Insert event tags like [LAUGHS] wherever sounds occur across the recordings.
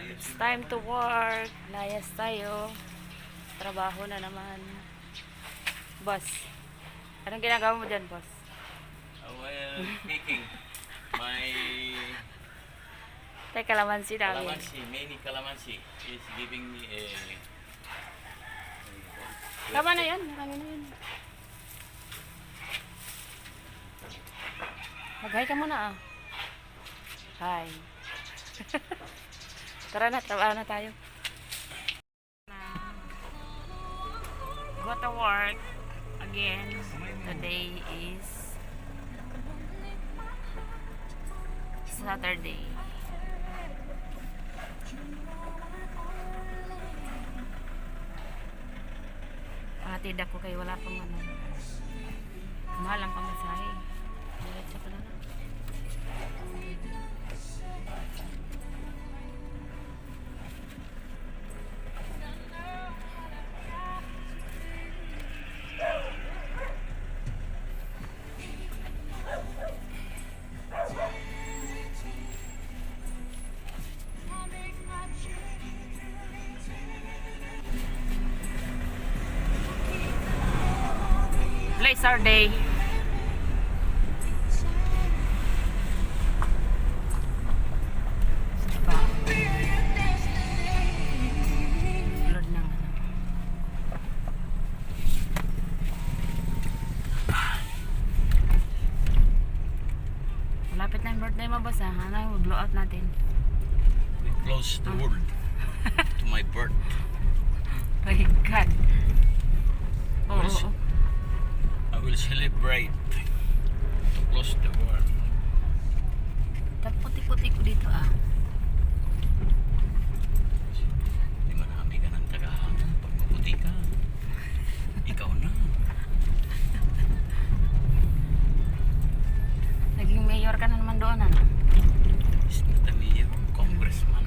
It's time to work. Layas tayo. Trabaho na naman. Boss, anong ginagawa mo dyan, boss? Uh, well, picking my Tay, kalamansi namin. calamansi, many calamansi is giving me a. Tama na yan, marami na yan. Mag-hi ka muna ah. Hi. [LAUGHS] Tara na, trabaho na tayo. Go to work again. Today is Saturday. Hatid ako kay wala pang ano. Mahal ang Today's our day. Malapit na yung birthday mo, boss, ha? Ano yung blow out natin? We close the world to my birth. [LAUGHS] My God. Is- oo. I will celebrate to close the world. Tapos puti-puti ko dito, ah. Di marami ka ng tagahanga pag maputi ka. Ikaw na. Naging mayor ka na naman doon, ano? Is not a mayor, congressman.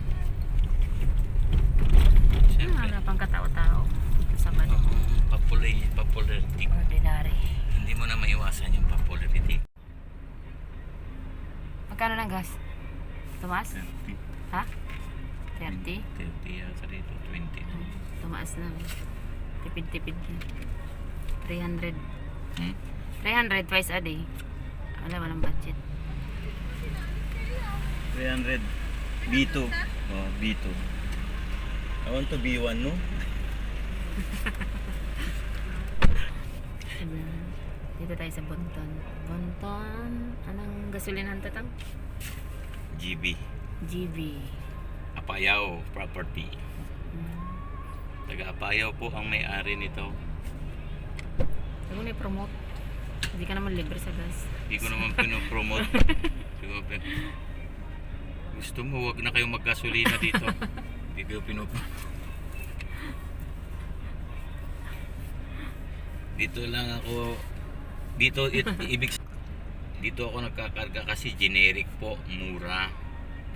Ano, Siyempre, wala pang katao-tao. Dito sa Bano. ang popular, popularity. Ordinary. Hindi mo na maiwasan yung popularity. Magkano ng gas? Tumaas? 30. Ha? 30? 30 yata dito, 20 na. Tumaas na. Tipid-tipid na. 300. Hmm? 300 twice a day. Wala, walang budget. 300. B2. Oh, B2. I want to B1, no? Dito tayo sa Bonton. Bonton. Anong gasolinahan to tang? GB. GV. Apayao Property. Hmm. Taga Apayao po ang may-ari nito. Huwag mo na i-promote. Hindi ka naman libre sa gas. Hindi ko naman [LAUGHS] pinopromote. Gusto mo, wag na kayong maggasolina dito. [LAUGHS] Hindi ko pinopromote. Dito lang ako dito it, ibig dito ako nagkakarga kasi generic po, mura.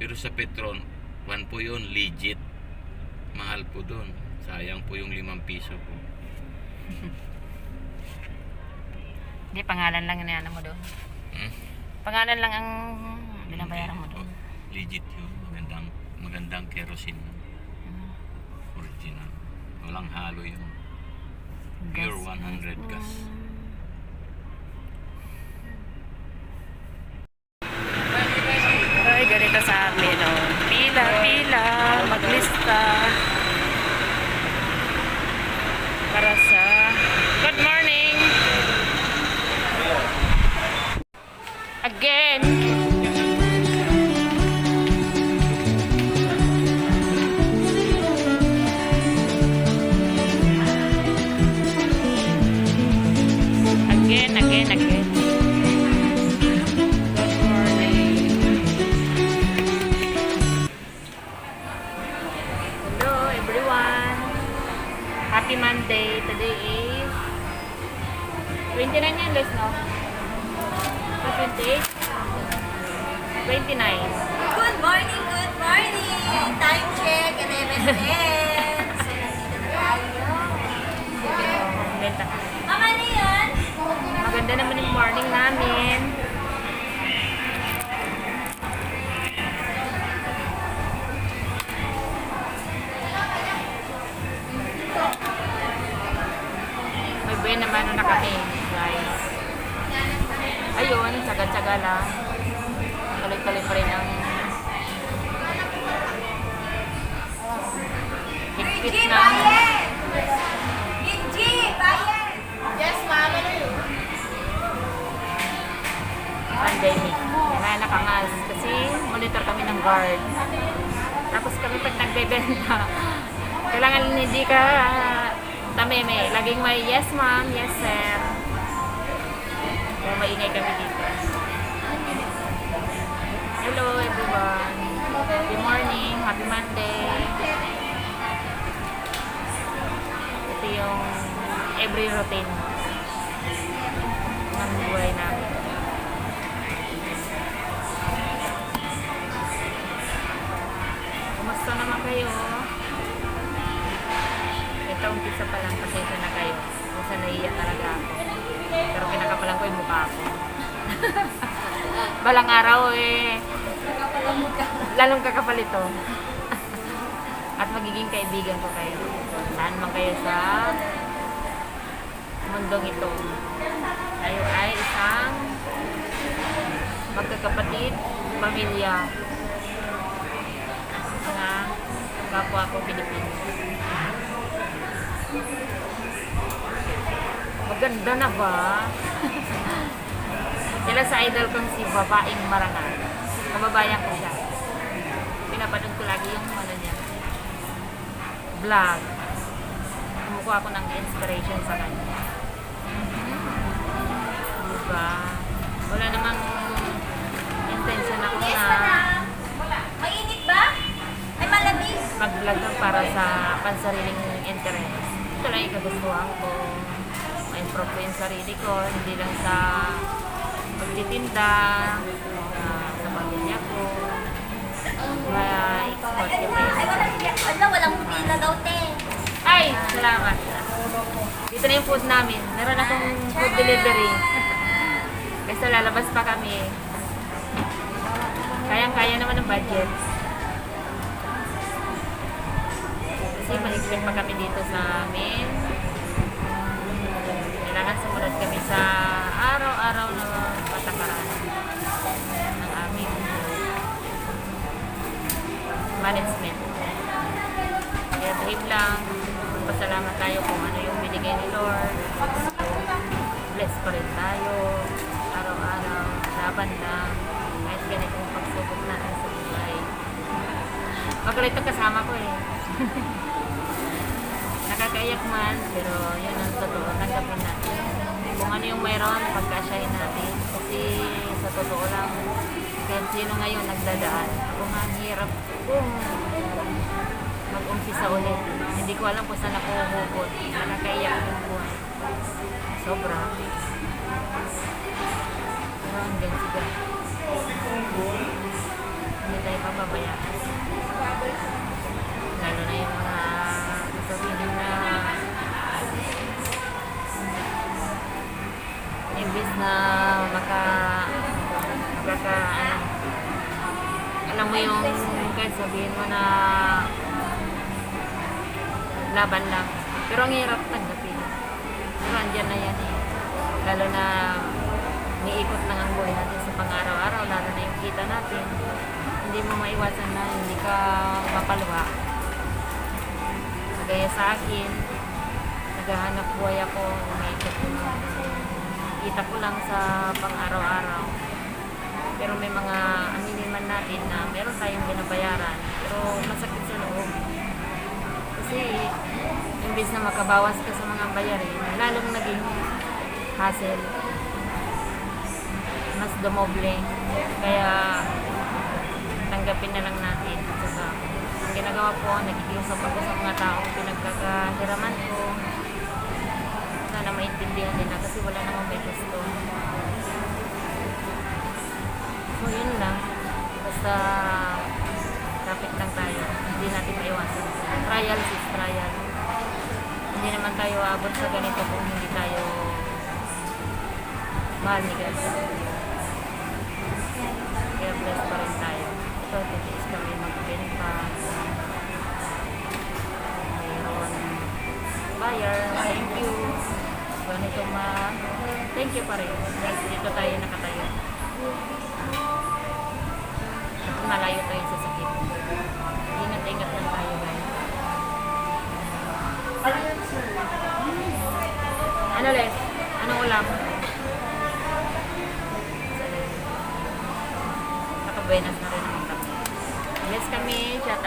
Pero sa Petron, one po yun, legit. Mahal po doon. Sayang po yung limang piso po. [LAUGHS] Hindi, pangalan lang na mo doon. Hmm? Pangalan lang ang binabayaran mo doon. Legit yun. Magandang, magandang kerosene. Hmm. Original. Walang halo yun. Pure Gas. 100 gas. Again! Again, again, again. Hello everyone. Happy Monday. Today is 29 yan, no? 28? 29. Good morning, good morning! Time check and MSN! so, nandito na tayo. Benta ano Maganda naman yung morning namin. May buwan naman na kami, guys. Ayun, tsaga-tsaga lang. Tuloy-tuloy pa rin ang higpit na bayad! Ginji, bayad! pandemic. Kaya nakangas kasi monitor kami ng guard. Tapos kami pag nagbebenta, [LAUGHS] kailangan hindi ka tameme. Laging may yes ma'am, yes sir. Kaya maingay kami dito. Hello everyone. Good morning. Happy Monday. Ito yung every routine ng buhay namin. Kumusta naman kayo? Ito, umpisa pa lang, pasensya na kayo. Kung naiiyak talaga ako. Pero kinakapalan ko yung mukha ko. [LAUGHS] Balang araw eh. Lalong kakapal ito. At magiging kaibigan ko kayo. Saan man kayo sa mundong ito. Tayo ay isang magkakapatid, pamilya mga kapwa ko Pilipino. Maganda na ba? Sila sa idol kong si Babaeng Marangal. Kababayan ko lagi yung ano niya. Vlog. Kumukuha ako ng inspiration sa kanya. Diba? Wala namang intention ako na. Mainit ba? Ay, malamig. mag-vlog lang para sa pansariling interest. Ito lang yung kagustuhan ko. Ma-improve ko yung sarili ko, hindi lang sa pagtitinda, ah, sa pamilya ko. Ma-export ko pa yung Ay, walang sarili ko. Ala, walang pila daw, te. Ay, salamat. Dito na yung food namin. Meron akong food delivery. Kasi lalabas pa kami. Kayang-kaya naman ang budget. Kasi mahigpit pa kami dito sa amin. Kailangan sumunod kami sa araw-araw na patakaran ng aming management. Kaya dream lang, magpasalamat tayo kung laban lang. Kahit ganitong pagsubok natin sa buhay. Pagkalit ang kasama ko eh. [LAUGHS] Nakakaiyak man, pero yun ang totoo. Tanggapin natin. Kung ano yung mayroon, pagkasyahin natin. Kasi sa totoo lang, kahit sino ngayon nagdadaan. Kung ang hirap kung mag-umpisa ulit. Hindi ko alam kung saan ako huhugot. Nakakaiyak yung buhay. Sobra. Pero hanggang siga. Hindi tayo papabayaan. Lalo na yung mga sasabihin na imbis na maka makaka ano, alam mo yung kahit sabihin mo na laban lang. Pero ang hirap tanggapin. Pero andyan na yan eh. Lalo na niikot lang ang buhay natin sa pang-araw-araw, lalo na yung kita natin. Hindi mo maiwasan na hindi ka mapalwa. Kagaya sa akin, naghahanap buhay ako, umiikot ko lang. Kita ko lang sa pang-araw-araw. Pero may mga aminin man natin na meron tayong binabayaran. Pero masakit sa loob. Kasi, imbis na makabawas ka sa mga bayarin, lalong naging hassle. Mas dumoble. Kaya, tanggapin na lang natin. Saka, ang ginagawa ko, nakikiusap ako sa mga taong pinagkakahiraman ko. Sana maintindihan nila kasi wala namang may gusto. So, yun lang. Basta, kapit lang tayo. Hindi natin maiwasan. Trial is trial. Hindi naman tayo abot sa ganito kung hindi tayo mahal ni God. Blessed pa rin tayo. Ito, titiis kami magbenta. Mayroon buyer. Thank you. Ganito ma thank you pa rin. Kasi dito tayo nakatayo. At malayo tayo sa sakit. Ingat-ingat lang tayo guys. Ano Les? Anong ulam? Nakabuenas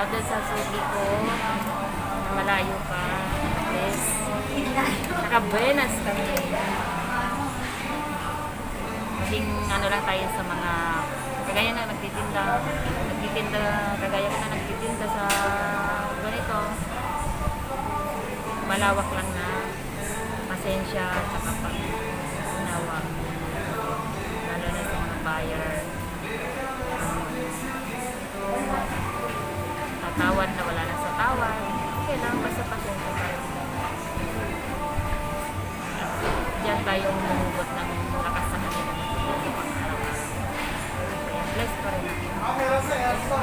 shout out sa sugi ko. Malayo pa. Yes. Nakabuenas kami. Maging ano lang tayo sa mga kagaya na nagtitinda. Nagtitinda, kagaya ko na nagtitinda sa ganito. Malawak lang na pasensya at saka pag unawa. Lalo na sa mga buyer. Diyan tayo umuhugot ng lakas sa kanila. Kaya blessed pa rin ako.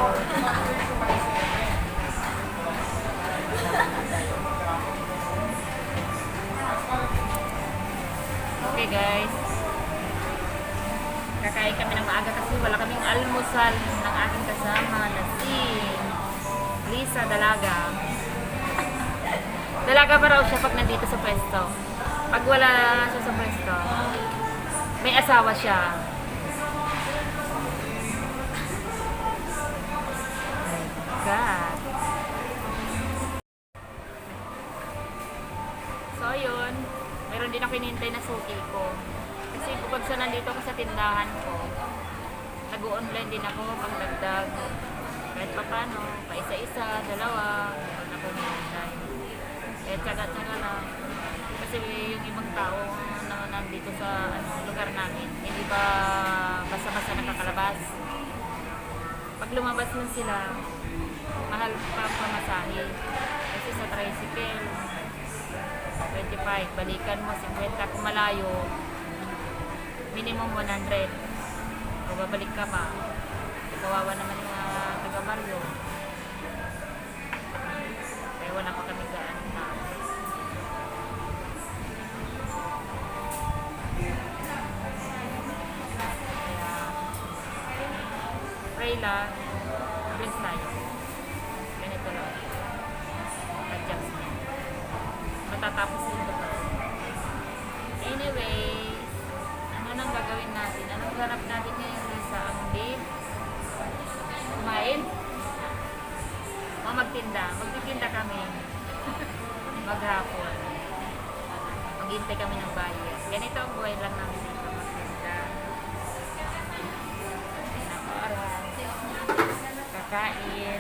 Okay guys. Kakain kami ng maaga kasi wala kaming almusal ng aking kasama na si Lisa Dalaga. Dalaga pa raw siya pag nandito sa pwesto. Pag wala siya sa pwesto, may asawa siya. My God. So, yun. Meron din ako hinihintay na suki ko. Kasi kapag sa nandito ako sa tindahan ko, nag-online din ako pang dagdag. Kahit pa paano, pa isa-isa, dalawa, meron ako hinihintay. Kaya tsaga-tsaga lang. Kasi yung ibang tao na nandito sa ano, lugar namin, hindi ba basta-basta nakakalabas. Pag lumabas man sila, mahal pa ang pamasahe. Kasi sa tricycle, 25, balikan mo 50 kung malayo, minimum 100. Kung babalik ka pa, kawawa naman yung mga taga-baryo. Kaya wala pa kami pray lang, bless tayo. Ganito lang. Adjustment matatapos nito Ng oras. Kakain.